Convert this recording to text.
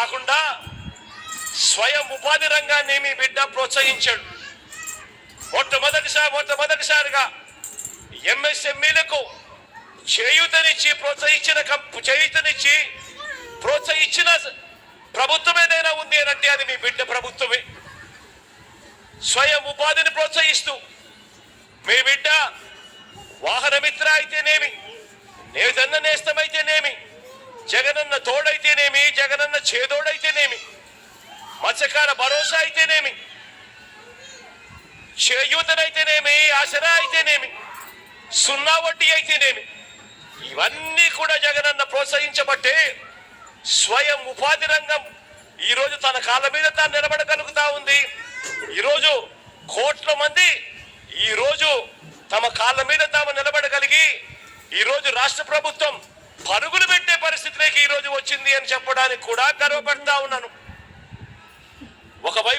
కాకుండా స్వయం ఉపాధి రంగాన్ని మీ బిడ్డ ప్రోత్సహించాడు. మొట్టమొదటిసారి మొట్టమొదటిసారిగా ఎంఎస్ఎంఈలకు చేయూతనిచ్చి ప్రోత్సహించిన కంప్- చేయూతనిచ్చి ప్రోత్సహించిన ప్రభుత్వం ఏదైనా ఉంది అని అంటే అది మీ బిడ్డ ప్రభుత్వమే. స్వయం ఉపాధిని ప్రోత్సహిస్తూ మీ బిడ్డ వాహనమిత్ర అయితేనేమి నేదన్న నేస్తమైతేనేమి జగనన్న తోడ జగనన్న చేదోడైతేనేమి? మత్స్యకార భరోసా అయితేనేమి? చేయూతనైతేనేమి? ఆసరా అయితేనేమి? సున్నా వడ్డీ అయితేనేమి? ఇవన్నీ కూడా జగనన్న ప్రోత్సహించబట్టే స్వయం ఉపాధి రంగం ఈరోజు తన కాళ్ళ మీద తాను నిలబడగలుగుతా ఉంది. ఈరోజు కోట్ల మంది ఈరోజు తమ కాళ్ళ మీద తాము నిలబడగలిగి ఈరోజు రాష్ట్ర ప్రభుత్వం పరుగులు పరిస్థితిలోకి ఈరోజు వచ్చింది అని చెప్పడానికి కూడా గర్వపడతా ఉన్నాను. ఒకవైపు